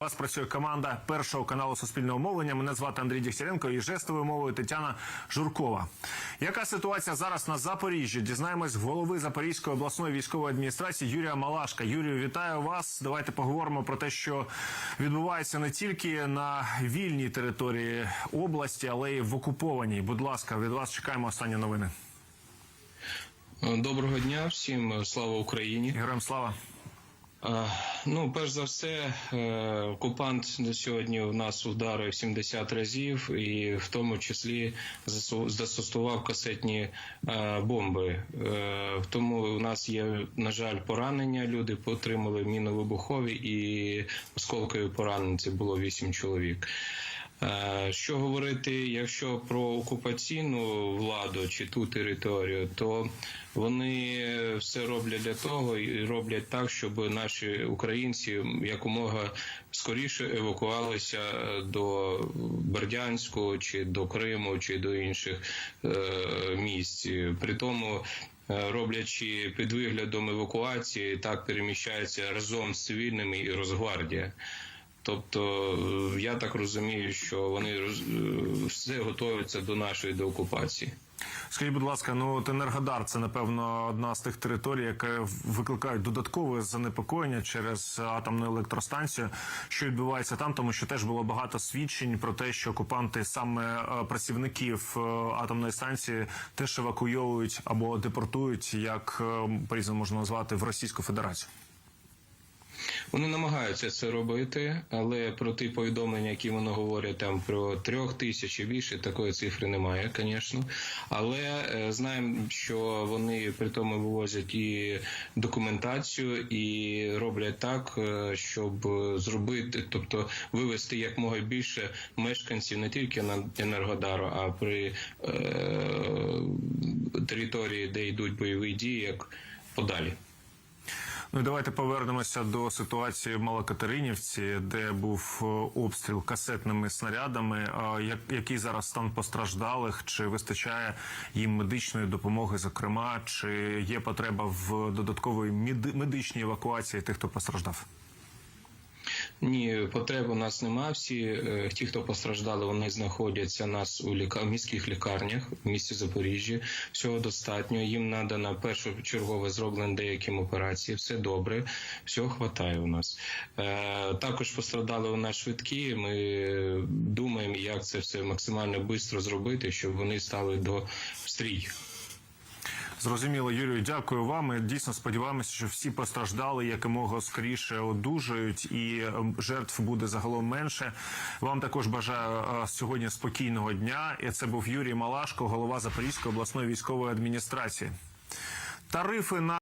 У вас працює команда першого каналу Суспільного мовлення. Мене звати Андрій Дігтяренко і жестовою мовою Тетяна Журкова. Яка ситуація зараз на Запоріжжі? Дізнаємось голови Запорізької обласної військової адміністрації Юрія Малашка. Юрію, вітаю вас. Давайте поговоримо про те, що відбувається не тільки на вільній території області, але й в окупованій. Будь ласка, від вас чекаємо останні новини. Доброго дня всім, слава Україні. Героям слава. А, Ну, перш за все, е, окупант на сьогодні в нас ударив 70 разів, і в тому числі застосував касетні е, бомби. Е, Тому у нас є, на жаль, поранення. Люди отримали міновибухові і осколкові поранення. Це було 8 чоловік. Е, Що говорити, якщо про окупаційну владу чи ту територію, то вони все роблять для того і роблять так, щоб наші українці якомога скоріше евакуалися до Бердянську чи до Криму чи до інших е, місць. При тому. е, Роблячи під виглядом евакуації, так переміщаються разом з цивільними і Росгвардія. Тобто е, я так розумію, що вони е, все готуються до нашої деокупації. Скажіть, будь ласка, ну от Енергодар це напевно одна з тих територій, яка викликають додаткове занепокоєння через атомну електростанцію. Що відбувається там, тому що теж було багато свідчень про те, що окупанти саме е, працівників е, атомної станції теж евакуйовують або депортують, як е, по-різному можна назвати в Російську Федерацію. Вони намагаються це робити, але про ті повідомлення, які вони говорять там про трьох тисяч і більше, такої цифри немає, звісно. Але е, знаємо, що вони при тому вивозять і документацію, і роблять так, е, щоб зробити, тобто вивести якмога більше мешканців не тільки на Енергодару, а при е, території, де йдуть бойові дії, як подалі. Ну і давайте повернемося до ситуації в Малокатеринівці, де був е, обстріл касетними снарядами. Як який зараз стан постраждалих? Чи вистачає їм медичної допомоги? Зокрема, чи є потреба в додатковій мед- медичній евакуації тих, хто постраждав? Ні, потреби у нас немає. Всі е, ті, хто постраждали, вони знаходяться у нас у ліка... міських лікарнях в місті Запоріжжі. Всього достатньо. Їм надано першочергове зроблено деяким операції. Все добре, всього хватає у нас. Е, також постраждали у нас швидкі. Ми думаємо, як це все максимально швидко зробити, щоб вони стали до стрій. Зрозуміло, Юрію, дякую вам. Ми дійсно сподіваємося, що всі постраждали якомога скоріше одужають, і ем, жертв буде загалом менше. Вам також бажаю е, сьогодні спокійного дня. І це був Юрій Малашко, голова Запорізької обласної військової адміністрації. Тарифи на